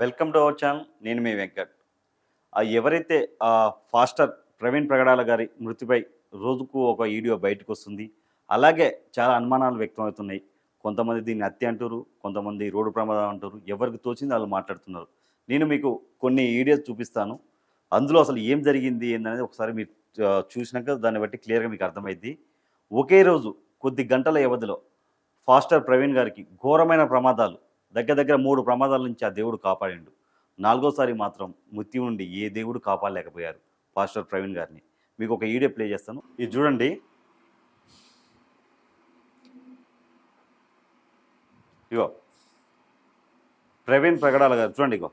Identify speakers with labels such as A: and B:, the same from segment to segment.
A: Welcome to our channel. నేను మీ వెంకట్. ఎవరైతే faster Praveen Pragadala గారి మృతిపై రోజుకు ఒక వీడియో బయటకు వస్తుంది అలాగే చాలా అనుమానాలు వ్యక్తమవుతున్నాయి. కొంతమంది దీన్ని హత్య అంటారు కొంతమంది రోడ్డు ప్రమాదం అంటారు ఎవరికి తోచింది వాళ్ళు మాట్లాడుతున్నారు. నేను మీకు కొన్ని వీడియోస్ చూపిస్తాను. అందులో అసలు ఏం జరిగింది ఏందనేది ఒకసారి మీరు చూసినాక దాన్ని బట్టి క్లియర్గా మీకు అర్థమైద్ది. ఒకే రోజు కొద్ది గంటల వ్యవధిలో ఫాస్టర్ ప్రవీణ్ గారికి ఘోరమైన ప్రమాదాలు దగ్గర దగ్గర మూడు ప్రమాదాల నుంచి ఆ దేవుడు కాపాడిండు. నాలుగోసారి మాత్రం మృత్యు నుండి ఏ దేవుడు కాపాడలేకపోయారు ఫాస్టర్ ప్రవీణ్ గారిని. మీకు ఒక వీడియో ప్లే చేస్తాను. ఇది చూడండి. ఇగో. ప్రవీణ్ ప్రగడాల గారు చూడండి ఇగో.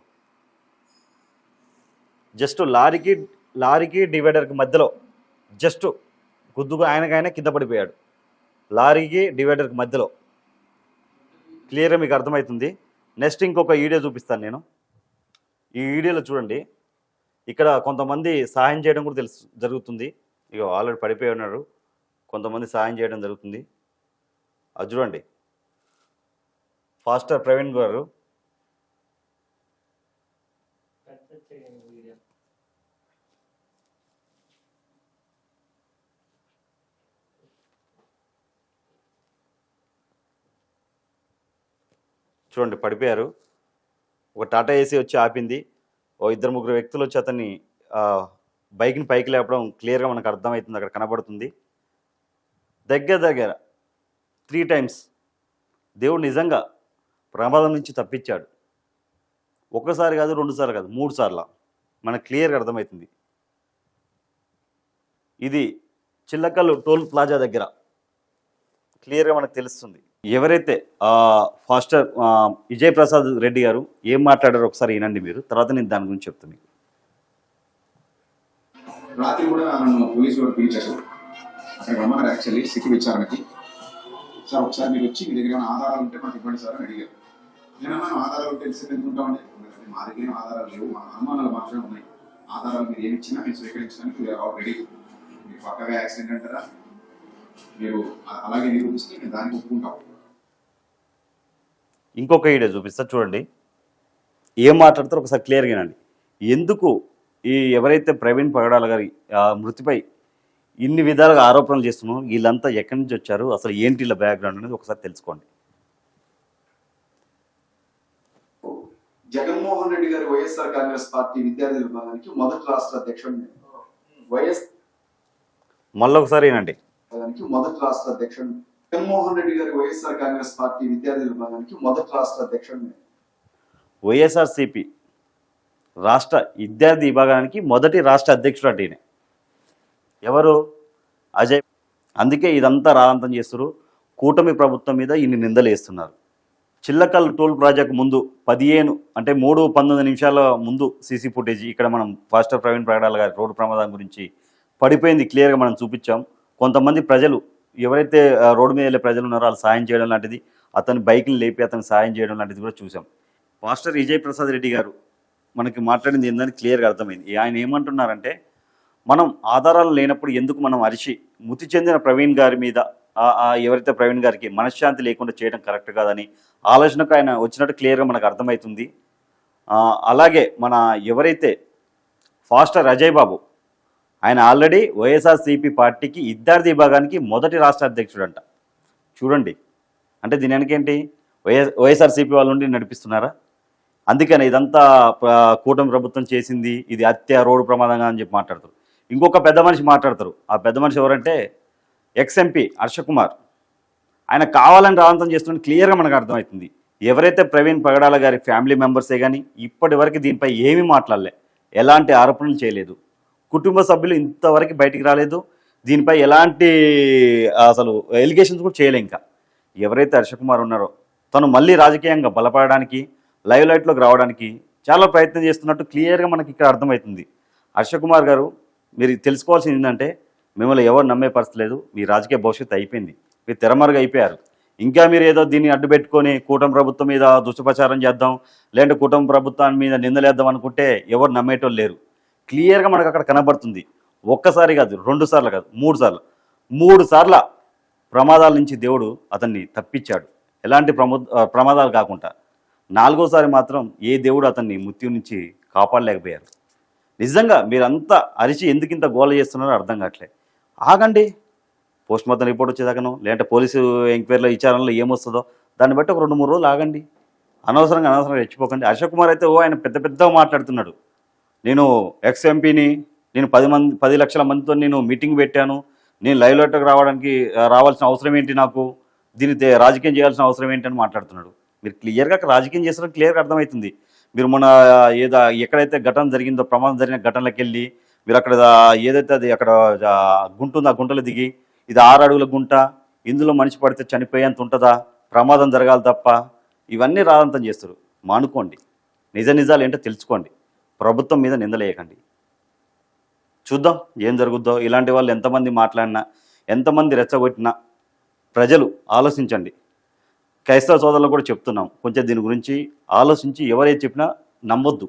A: జస్ట్ లారీకి లారీకి డివైడర్కి మధ్యలో జస్ట్ గుద్దుగా ఆయనకైనా కింద పడిపోయాడు. లారీకి డివైడర్కి మధ్యలో క్లియర్గా మీకు అర్థమవుతుంది. నెక్స్ట్ ఇంకొక వీడియో చూపిస్తాను నేను. ఈ వీడియోలో చూడండి. ఇక్కడ కొంతమంది సహాయం చేయడం కూడా తెలుసు జరుగుతుంది. ఇక ఆల్రెడీ పడిపోయి ఉన్నారు. కొంతమంది సహాయం చేయడం జరుగుతుంది. అది చూడండి. ఫాస్టర్ ప్రవీణ్ గారు చూడండి పడిపోయారు. ఒక టాటా ఏసీ వచ్చి ఆపింది. ఓ ఇద్దరు ముగ్గురు వ్యక్తులు వచ్చి అతన్ని బైక్ని పైకి లేపడం క్లియర్గా మనకు అర్థమవుతుంది అక్కడ కనబడుతుంది. దగ్గర దగ్గర త్రీ టైమ్స్ దేవుడు నిజంగా ప్రమాదం నుంచి తప్పించాడు. ఒక్కసారి కాదు రెండుసార్లు కాదు మూడు సార్లు మనకు క్లియర్గా అర్థమవుతుంది. ఇది చిల్లకల్లు టోల్ ప్లాజా దగ్గర క్లియర్గా మనకు తెలుస్తుంది. ఎవరైతే ఫాస్టర్ విజయ్ ప్రసాద్ రెడ్డి గారు ఏం మాట్లాడారో ఒకసారి వినండి మీరు. తర్వాత నేను దాని గురించి చెప్తాను మీకు.
B: రాత్రి కూడా నన్ను పోలీసు వారు పిలిచారు. అక్కడ రమ్మన్నారు యాక్చువల్లీ సిటీ విచారణకి. సార్ ఒకసారి మీరు వచ్చి మీ దగ్గర ఏమైనా ఆధారాలు ఉంటే మాకు ఇవ్వండి సార్ అని అడిగారు. నేనమ్మా ఆధారాలు తెలిసి ఎందుకుంటామండి మా దగ్గర ఆధారాలు లేవు. మా అనుమానాలు మాత్రమే ఉన్నాయి. ఆధారాలు మీరు ఏమి ఇచ్చినా మేము స్వీకరించడానికి రెడీ మీరు పక్కగా యాక్సిడెంట్ అంటారా? మీరు అలాగే నిరూపిస్తే మేము దానికి ఒప్పుకుంటాం.
A: ఇంకొక వీడియో చూపిస్తా చూడండి. ఏం మాట్లాడతారో ఒకసారి క్లియర్గా వినండి. ఎందుకు ఈ ఎవరైతే ప్రవీణ్ పగడాల గారి ఆ, మృతిపై ఇన్ని విధాలుగా ఆరోపణలు చేస్తున్నారో వీళ్ళంతా ఎక్కడి నుంచి వచ్చారు అసలు ఏంటి వీళ్ళ బ్యాక్గ్రౌండ్ అనేది ఒకసారి తెలుసుకోండి.
C: జగన్మోహన్ రెడ్డి గారి వైఎస్ఆర్ కాంగ్రెస్ పార్టీ విద్యార్థి విభాగానికి మొదటి రాష్ట్ర అధ్యక్షుడు. వైఎస్
A: మళ్ళీ ఒకసారి వినండి.
C: విభాగానికి మొదటి రాష్ట్ర అధ్యక్షుడు జగన్మోహన్ రెడ్డి గారి వైఎస్ఆర్ కాంగ్రెస్ పార్టీ విద్యార్థి విభాగానికి మొదటి రాష్ట్ర అధ్యక్షుడు
A: వైఎస్ఆర్సిపి రాష్ట్ర విద్యార్థి విభాగానికి మొదటి రాష్ట్ర అధ్యక్షుడు అంటే ఈయన. ఎవరు? అజయ్. అందుకే ఇదంతా రాదంతం చేస్తారు కూటమి ప్రభుత్వం మీద ఇన్ని నిందలు వేస్తున్నారు. చిల్లకల్ టోల్ ప్రాజెక్ట్ ముందు పదిహేను అంటే మూడు పంతొమ్మిది నిమిషాల ముందు సీసీ ఫుటేజ్ ఇక్కడ మనం ఫాస్టర్ ప్రవీణ్ ప్రగడాల గారి రోడ్డు ప్రమాదం గురించి పడిపోయింది క్లియర్గా మనం చూపించాం. కొంతమంది ప్రజలు ఎవరైతే ఆ, రోడ్డు మీద వెళ్ళే ప్రజలు ఉన్నారో వాళ్ళు సాయం చేయడం లాంటిది అతని బైక్ని లేపి అతను సాయం చేయడం లాంటిది కూడా చూసాం. పాస్టర్ విజయ్ ప్రసాద్ రెడ్డి గారు మనకి మాట్లాడింది ఏందని క్లియర్గా అర్థమైంది. ఆయన ఏమంటున్నారంటే మనం ఆధారాలు లేనప్పుడు ఎందుకు మనం అరిచి మృతి చెందిన ప్రవీణ్ గారి మీద ఎవరైతే ప్రవీణ్ గారికి మనశ్శాంతి లేకుండా చేయడం కరెక్ట్ కాదని ఆలోచనకు ఆయన వచ్చినట్టు క్లియర్గా మనకు అర్థమవుతుంది. అలాగే మన ఎవరైతే ఫాస్టర్ అజయ్ బాబు ఆయన ఆల్రెడీ వైఎస్ఆర్సీపీ పార్టీకి ఇద్దార్థి విభాగానికి మొదటి రాష్ట్ర అధ్యక్షుడంట. చూడండి. అంటే దీని వెనకేంటి? వైఎస్ వైఎస్ఆర్సీపీ వాళ్ళు ఉండి నడిపిస్తున్నారా? అందుకని ఇదంతా కూటమి ప్రభుత్వం చేసింది. ఇది హత్య రోడ్డు ప్రమాదంగా అని చెప్పి మాట్లాడతారు. ఇంకొక పెద్ద మనిషి మాట్లాడతారు. ఆ పెద్ద మనిషి ఎవరంటే ఎక్స్ఎంపీ హర్షకుమార్ ఆయన కావాలని రావంతం చేస్తున్న క్లియర్గా మనకు అర్థమవుతుంది. ఎవరైతే ప్రవీణ్ పగడాల గారి ఫ్యామిలీ మెంబర్సే కానీ ఇప్పటి వరకు దీనిపై ఏమీ మాట్లాడలే. ఎలాంటి ఆరోపణలు చేయలేదు. కుటుంబ సభ్యులు ఇంతవరకు బయటికి రాలేదు. దీనిపై ఎలాంటి అసలు ఎలిగేషన్స్ కూడా చేయలే ఇంకా. ఎవరైతే హర్షకుమార్ ఉన్నారో తను మళ్ళీ రాజకీయంగా బలపడడానికి లైవ్ లైట్లోకి రావడానికి చాలా ప్రయత్నం చేస్తున్నట్టు క్లియర్గా మనకి ఇక్కడ అర్థమవుతుంది. హర్షకుమార్ గారు మీరు తెలుసుకోవాల్సింది ఏంటంటే మిమ్మల్ని ఎవరు నమ్మే పరిస్థితి లేదు. మీ రాజకీయ భవిష్యత్తు అయిపోయింది. మీరు తెరమరుగు అయిపోయారు. ఇంకా మీరు ఏదో దీన్ని అడ్డు పెట్టుకొని కూటమి ప్రభుత్వం మీద దుష్టప్రచారం చేద్దాం లేదంటే కూటమి ప్రభుత్వాన్ని మీద నిందలేద్దాం అనుకుంటే ఎవరు నమ్మేటోళ్ళు లేరు. క్లియర్గా మనకు అక్కడ కనబడుతుంది. ఒక్కసారి కాదు రెండు సార్లు కాదు మూడు సార్లు. మూడు సార్ల ప్రమాదాల నుంచి దేవుడు అతన్ని తప్పించాడు. ఎలాంటి ప్రమో ప్రమాదాలు కాకుండా. నాలుగోసారి మాత్రం ఏ దేవుడు అతన్ని మృత్యు నుంచి కాపాడలేకపోయారు. నిజంగా మీరంతా అరిచి ఎందుకు ఇంత గోల చేస్తున్నారో అర్థం కావట్లే. ఆగండి. పోస్ట్ మార్టం రిపోర్ట్ వచ్చేదాకను లేదంటే పోలీసు ఎంక్వైరీలో విచారణలో ఏమొస్తుందో దాన్ని బట్టి ఒక రెండు మూడు రోజులు ఆగండి. అనవసరంగా అనవసరంగా రెచ్చిపోకండి. అశోక్ కుమార్ అయితే ఓ ఆయన పెద్ద పెద్దగా మాట్లాడుతున్నాడు. నేను ఎక్స్ ఎంపీని నేను పది మంది పది లక్షల మందితో నేను మీటింగ్ పెట్టాను. నేను లైవ్ లెటర్కి రావడానికి రావాల్సిన అవసరం ఏంటి నాకు? దీన్ని రాజకీయం చేయాల్సిన అవసరం ఏంటి అని మాట్లాడుతున్నాడు. మీరు క్లియర్గా రాజకీయం చేసిన క్లియర్గా అర్థమవుతుంది. మీరు మొన్న ఏదో ఎక్కడైతే ఘటన జరిగిందో ప్రమాదం జరిగిన ఘటనలకు వెళ్ళి మీరు అక్కడ ఏదైతే అది అక్కడ గుంట ఉందో ఆ దిగి ఇది ఆరు అడుగుల గుంట ఇందులో మనిషి పడితే చనిపోయేంత ఉంటుందా? ప్రమాదం జరగాలి తప్ప. ఇవన్నీ రాదంతం చేస్తారు. మానుకోండి. నిజ నిజాలు ఏంటో తెలుసుకోండి. ప్రభుత్వం మీద నిందలేయకండి చూద్దాం ఏం జరుగుద్దో. ఇలాంటి వాళ్ళు ఎంతమంది మాట్లాడినా ఎంతమంది రెచ్చగొట్టినా ప్రజలు ఆలోచించండి. క్రైస్తవ సోదరులు కూడా చెప్తున్నాం కొంచెం దీని గురించి ఆలోచించి ఎవరైతే చెప్పినా నమ్మొద్దు.